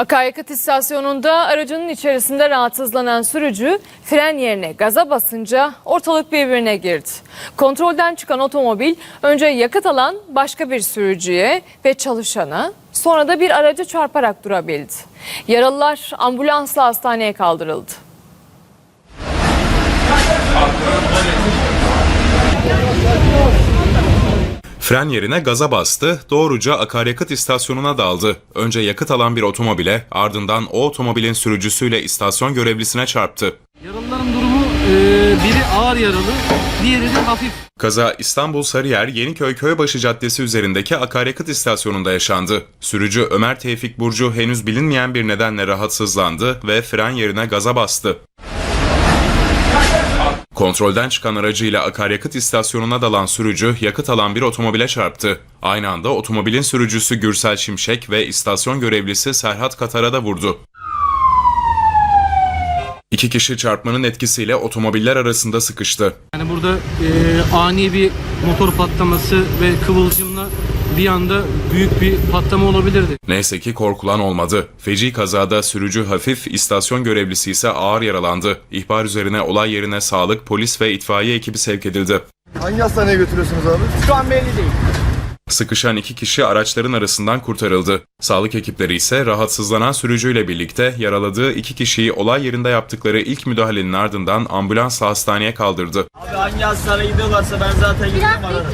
Akaryakıt istasyonunda aracının içerisinde rahatsızlanan sürücü fren yerine gaza basınca ortalık birbirine girdi. Kontrolden çıkan otomobil önce yakıt alan başka bir sürücüye ve çalışana sonra da bir araca çarparak durabildi. Yaralılar ambulansla hastaneye kaldırıldı. Fren yerine gaza bastı, doğruca akaryakıt istasyonuna daldı. Önce yakıt alan bir otomobile, ardından o otomobilin sürücüsüyle istasyon görevlisine çarptı. Yaralıların durumu e, biri ağır yaralı, diğeri de hafif. Kaza İstanbul Sarıyer Yeniköy Köybaşı Caddesi üzerindeki akaryakıt istasyonunda yaşandı. Sürücü Ömer Tevfik Burcu henüz bilinmeyen bir nedenle rahatsızlandı ve fren yerine gaza bastı. Kontrolden çıkan aracıyla akaryakıt istasyonuna dalan sürücü yakıt alan bir otomobile çarptı. Aynı anda otomobilin sürücüsü Gürsel Şimşek ve istasyon görevlisi Serhat Katar'a da vurdu. İki kişi çarpmanın etkisiyle otomobiller arasında sıkıştı. Yani burada e, ani bir motor patlaması ve kıvılcımla bir anda büyük bir patlama olabilirdi. Neyse ki korkulan olmadı. Feci kazada sürücü hafif, istasyon görevlisi ise ağır yaralandı. İhbar üzerine olay yerine sağlık, polis ve itfaiye ekibi sevk edildi. Hangi hastaneye götürüyorsunuz abi? Şu an belli değil. Sıkışan iki kişi araçların arasından kurtarıldı. Sağlık ekipleri ise rahatsızlanan sürücüyle birlikte yaraladığı iki kişiyi olay yerinde yaptıkları ilk müdahalenin ardından ambulansla hastaneye kaldırdı. Abi hangi hastaneye gidiyorlarsa ben zaten gidip ararım.